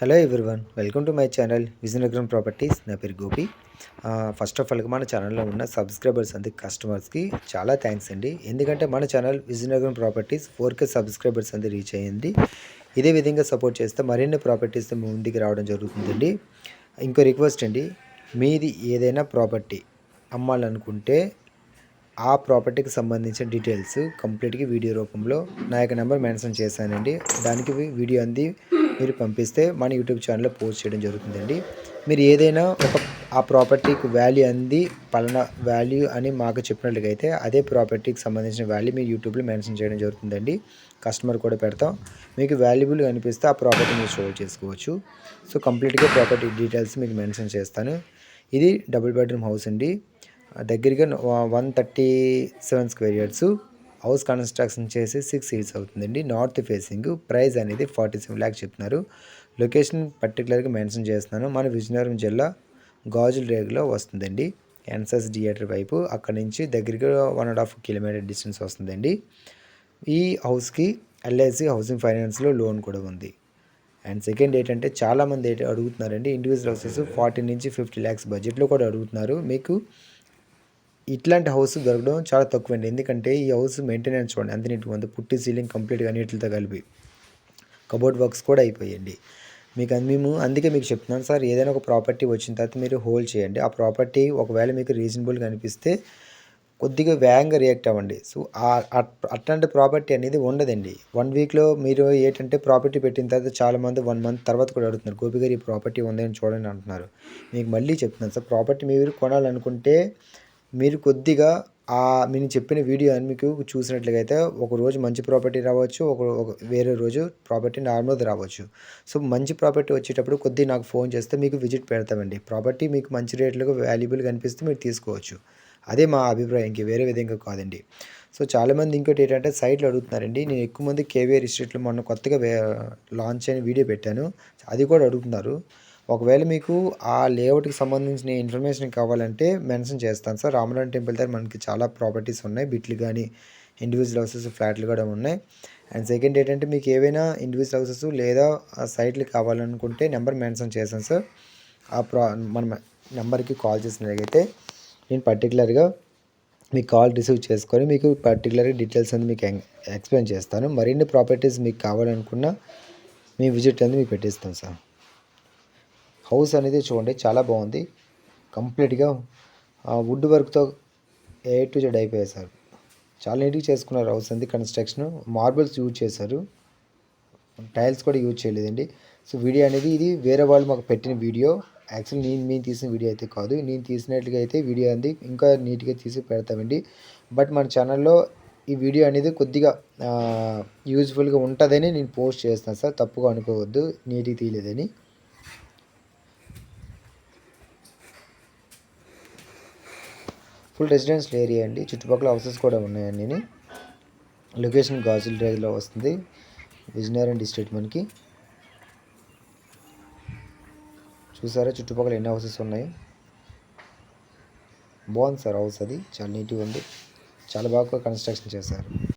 Hello everyone welcome to my channel Vizianagaram properties నా పేరు Gopi. First of all మన ఛానల్లో ఉన్న సబ్స్క్రైబర్స్ అంది కస్టమర్స్కి చాలా థ్యాంక్స్ అండి. ఎందుకంటే మన channel Vizianagaram properties four K subscribers అంది రీచ్ అయ్యింది. ఇదే విధంగా సపోర్ట్ చేస్తే మరిన్ని ప్రాపర్టీస్ ముందుకు రావడం జరుగుతుందండి. ఇంకో రిక్వెస్ట్ అండి మీది ఏదైనా ప్రాపర్టీ అమ్మాలనుకుంటే ఆ ప్రాపర్టీకి సంబంధించిన డీటెయిల్స్ కంప్లీట్గా వీడియో రూపంలో నా యొక్క నెంబర్ మెన్షన్ చేశానండి. దానికి వీడియో అంది మీరు పంపిస్తే మన యూట్యూబ్ ఛానల్లో పోస్ట్ చేయడం జరుగుతుందండి. మీరు ఏదైనా ఒక ఆ ప్రాపర్టీకి వాల్యూ అంది పలానా వాల్యూ అని మాకు చెప్పినట్లయితే అయితే అదే ప్రాపర్టీకి సంబంధించిన వాల్యూ మీరు యూట్యూబ్లో మెన్షన్ చేయడం జరుగుతుందండి. కస్టమర్ కూడా పెడతాం. మీకు వాల్యుబుల్ అనిపిస్తే ఆ ప్రాపర్టీ మీరు షో చేసుకోవచ్చు. సో కంప్లీట్గా ప్రాపర్టీ డీటెయిల్స్ మీకు మెన్షన్ చేస్తాను. ఇది డబుల్ బెడ్రూమ్ హౌస్ అండి. దగ్గరగా one thirty seven square yards. House construction చేసి సిక్స్ ఇయర్స్ అవుతుందండి. నార్త్ ఫేసింగ్ ప్రైస్ అనేది ఫార్టీ సెవెన్ ల్యాక్స్ చెప్తున్నారు లొకేషన్ పర్టికులర్గా మెన్షన్ చేస్తున్నాను. మన విజయనగరం జిల్లా గాజుల రేగులో వస్తుందండి ఎన్సెస్ థియేటర్ వైపు అక్కడ నుంచి దగ్గరగా one and half kilometre distance వస్తుందండి. ఈ హౌస్కి ఎల్ఐసి హౌసింగ్ ఫైనాన్స్లో లోన్ కూడా ఉంది. అండ్ సెకండ్ ఏంటంటే చాలామంది అడుగుతున్నారండి. ఇండివిజువల్ హౌసెస్ ఫార్టీ నుంచి ఫిఫ్టీ ల్యాక్స్ బడ్జెట్లో కూడా అడుగుతున్నారు. మీకు ఇట్లాంటి హౌస్ దొరకడం చాలా తక్కువ అండి ఎందుకంటే ఈ హౌస్ మెయింటెనెన్స్ చూడండి. అంత నీట్గా ఉంది. పుట్టి సీలింగ్ కంప్లీట్గా నీటితో కలిపి. కబోర్డ్ వర్క్స్ కూడా అయిపోయాయండి మీకు మేము అందుకే మీకు చెప్తున్నాను. సార్ ఏదైనా ఒక ప్రాపర్టీ వచ్చిన తర్వాత మీరు హోల్డ్ చేయండి. ఆ ప్రాపర్టీ ఒకవేళ మీకు రీజనబుల్గా అనిపిస్తే కొద్దిగా వేగంగా రియాక్ట్ అవ్వండి. సో అట్లాంటి ప్రాపర్టీ అనేది ఉండదండి. వన్ వీక్లో మీరు ఏంటంటే ప్రాపర్టీ పెట్టిన తర్వాత చాలామంది వన్ మంత్ తర్వాత కూడా అడుగుతున్నారు. గోపి గారు ఈ ప్రాపర్టీ ఉందని చూడండి అంటున్నారు. మీకు మళ్ళీ చెప్తున్నాను. సార్ ప్రాపర్టీ మీరు కొనాలనుకుంటే మీరు కొద్దిగా ఆ నేను చెప్పిన వీడియో అని మీకు చూసినట్లుగా అయితే ఒక రోజు మంచి ప్రాపర్టీ రావచ్చు ఒక వేరే రోజు ప్రాపర్టీ నార్మల్ది రావచ్చు. సో మంచి ప్రాపర్టీ వచ్చేటప్పుడు కొద్దిగా నాకు ఫోన్ చేస్తే మీకు విజిట్ పెడతామండి. ప్రాపర్టీ మీకు మంచి రేట్లుగా వాల్యుబుల్ కనిపిస్తే మీరు తీసుకోవచ్చు. అదే మా అభిప్రాయం ఇంక వేరే విధంగా కాదండి. సో చాలామంది ఇంకోటి ఏంటంటే సైట్లు అడుగుతున్నారండి. నేను ఎక్కువ మంది కేవీఆర్ స్ట్రీట్లో మొన్న కొత్తగా లాంచ్ అయిన వీడియో పెట్టాను. అది కూడా అడుగుతున్నారు. ఒకవేళ మీకు ఆ లేఅవుట్కి సంబంధించిన ఇన్ఫర్మేషన్ కావాలంటే మెన్షన్ చేస్తాను సార్. రామనాథ్ టెంపుల్ దగ్గర మనకి చాలా ప్రాపర్టీస్ ఉన్నాయి. బిట్లు కానీ ఇండివిజువల్ హౌసెస్ ఫ్లాట్లు కూడా ఉన్నాయి. అండ్ సెకండ్ ఏంటంటే మీకు ఏవైనా ఇండివిజువల్ హౌసెస్ లేదా సైట్లు కావాలనుకుంటే నెంబర్ మెన్షన్ చేశాను సార్. ఆ ప్రా మన నెంబర్కి కాల్ చేసినట్లయితే నేను పర్టికులర్గా మీ కాల్ రిసీవ్ చేసుకొని మీకు పర్టికులర్గా డీటెయిల్స్ అనేది మీకు ఎక్స్ప్లెయిన్ చేస్తాను. మరిన్ని ప్రాపర్టీస్ మీకు కావాలనుకున్న మీ విజిట్ అనేది మీకు పెట్టిస్తాం సార్. హౌస్ అనేది చూడండి చాలా బాగుంది. కంప్లీట్గా వుడ్ వర్క్తో ఏ టు జెడ్ అయిపోయాయి సార్. చాలా నీట్గా చేసుకున్నారు హౌస్ అంది కన్స్ట్రక్షన్. మార్బుల్స్ యూజ్ చేశారు. టైల్స్ కూడా యూజ్ చేయలేదండి. సో వీడియో అనేది ఇది వేరే వాళ్ళు మాకు పెట్టిన వీడియో. యాక్చువల్లీ నేను మేము తీసిన వీడియో అయితే కాదు. నేను తీసినట్లుగా అయితే వీడియో అంది ఇంకా నీట్గా తీసి పెడతామండి. బట్ మన ఛానల్లో ఈ వీడియో అనేది కొద్దిగా యూజ్ఫుల్గా ఉంటుందని నేను పోస్ట్ చేస్తాను సార్. తప్పుగా అనుకోవద్దు నీట్గా తీయలేదని. ఫుల్ రెసిడెన్షియల్ ఏరియా అండి. చుట్టుపక్కల హౌసెస్ కూడా ఉన్నాయండి లొకేషన్ గాజుల్ డ్రైవ్లో వస్తుంది. విజయనగరం డిస్ట్రిక్ట్ మనకి. చూసారా? చుట్టుపక్కల ఎన్ని హౌసెస్ ఉన్నాయి? బాగుంది సార్ హౌస్ అది. చాలా నీట్గా ఉంది. చాలా బాగా కన్స్ట్రక్షన్ చేశారు.